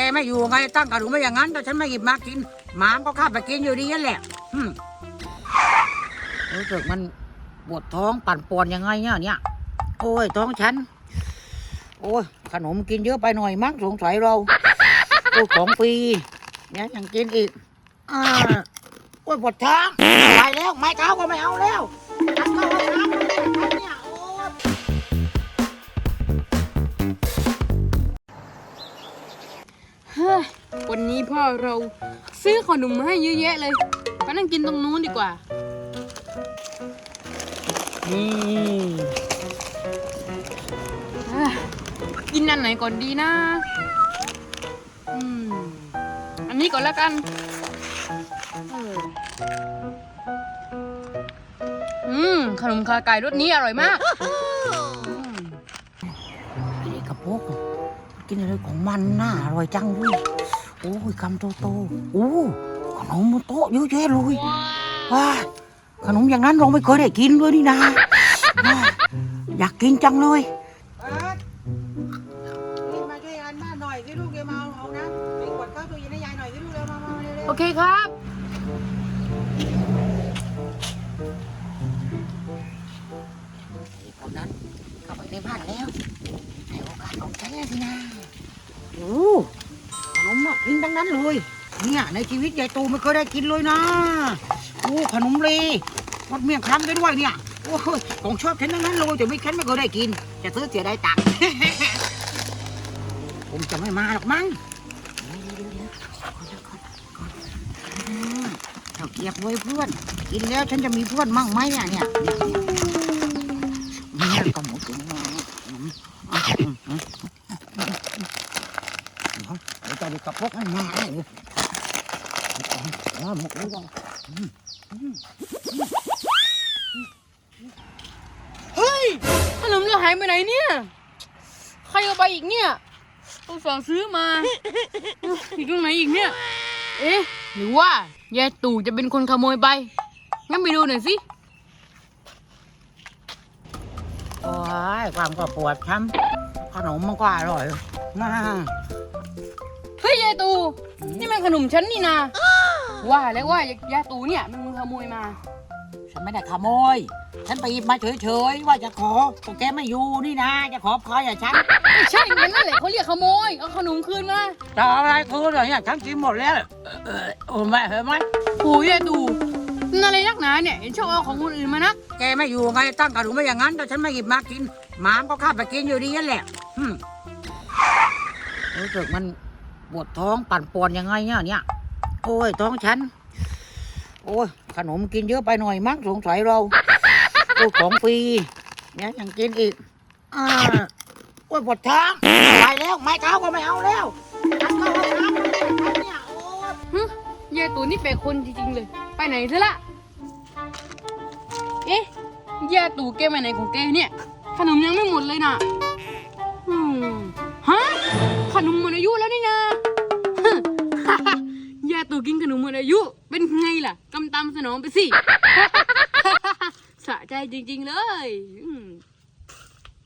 แกไม่อยู่ไงตั้งกระดูกไม่อย่างนั้นแต่ฉันไม่หยิบมากินหมามก็ข้าไปกินอยู่ดีนั่นแหละรู้สึกมันปวดท้องปั่นป่วนยังไงเนี่ยเนี่ย โอ้ยท้องฉัน โอ้ยขนมกินเยอะไปหน่อยมั้งสงสัยเราโอ้ของฟรีเนี่ยยังกินอีกอ่าโอ้ยปวดท้องไปแล้วไม้เท้าก็ไม่เอาแล้ว วันนี้พ่อเราซื้อขนมมาให้เยอะแยะเลยไปนั่งกินตรงนู้นดีกว่า นี่เอ้ยกินอันไหนก่อนดีนะอืมอันนี้ก่อนแล้วกันเอออืมขนมขาไก่รสนี้อร่อยมากอืม ไอ้กระปุกกินอะไรของมันน่าอร่อยจังเลย โอ้ยคำโตโตๆโอ้ขนมบนโต๊ะเยอะแยะเลยว้าขนมอย่างนั้นเราไม่เคยได้กินเลยนี่นะว้าอยากกินจังเลยรีบมาช่วยอันมาหน่อยสิลูกเดี๋ยวมาเอานะไอ้ขวดข้าวตัวเย็นให้ยายหน่อยสิลูกเร็วมามาเร็วโอเคครับไอ้คนนั้นเข้าไปในบ้านแล้วให้โอกาสของฉันแล้วสินะโอ้ินทั้งนั้นเลย เนี่ยในชีวิตยายตูไม่เคยได้กินเลยนะโอ้ขนมเลรสเมี่ยงคำได้ด้วยเนี่ยโอ้ยของชอบฉันทั้งนั้นเลยแต่ไม่ฉันไม่เคยได้กิน จะซื้อเสียได้ตังค์ ผมจะไม่มาหรอกมั้งเอาเก็บไว้เพื่อน กินแล้วฉันจะมีเพื่อนมั่งไหมอะเนี่ยเนี่ยก็หมดแล้ว เดี๋ยวจะดีกับพวกให้มาเลยหมดแล้วเฮ้ยขนมเราหายไปไหนเนี่ย ใครเอาไปอีกเนี่ยอุตส่าห์ซื้อมาอยู่ตรงไหนอีกเนี่ย เอ๊ะ หรือว่ายายตู่จะเป็นคนขโมยไป งั้นไปดูหน่อยสิ โอ้ยความก็ปวดช้ำขนมมันก็อร่อยมาก ยยายตู่นี่มันขนมฉันนี่นาว่าแล้วว่ายายตู่เนี่ยเป็นคนขโมยมาฉันไม่ได้ขโมย ฉันไปหยิบมาเฉยๆว่าจะขอแต่แกไม่อยู่นี่นะ จะขอพออย่าฉันไม่ใช่มันนั่นแหละเขาเรียกขโมยเอาขนมคืนมาจะเอาอะไรคืนเหรอเนี่ยฉันกินหมดแล้วเออโอ้แม่เห็นไหมโอ้ยยายตู่นั่นอะไรนักหนาเนี่ยเห็นชอบเอาของคนอื่นมานะแกไม่อยู่ไงตั้งกระดูกไม่อย่างนั้นแต่ฉันไม่หยิบมากินหมามันก็ข้าบไปกินอยู่ดีนั่นแหละอืมรู้สึกมัน ปวดท้องปั่นปวนยังไงเนี่ยเนี่ย โอ้ยท้องฉัน โอ้ยขนมกินเยอะไปหน่อยมั้งสงสัยเราโอ้ของฟรีเนี่ยยังกินอีกอ่าโอ้ยปวดท้องไปแล้วไม้เท้าก็ไม่เอาแล้วฉันเข้าห้องน้ำไม่เนี่ยโอ้ยฮึยายตู่นี่เป็นคนจริงๆเลย ไปไหนซะละ เอ๊ะยายตู่แกไปไหนของแกเนี่ย ขนมยังไม่หมดเลยน่ะอืมฮะ ขนมหมดอายุแล้วนี่นะฮึย กินขนมหมดอายุ เป็นไงล่ะกำตามสนองไปสิ สะใจจริง ๆ เลยอืม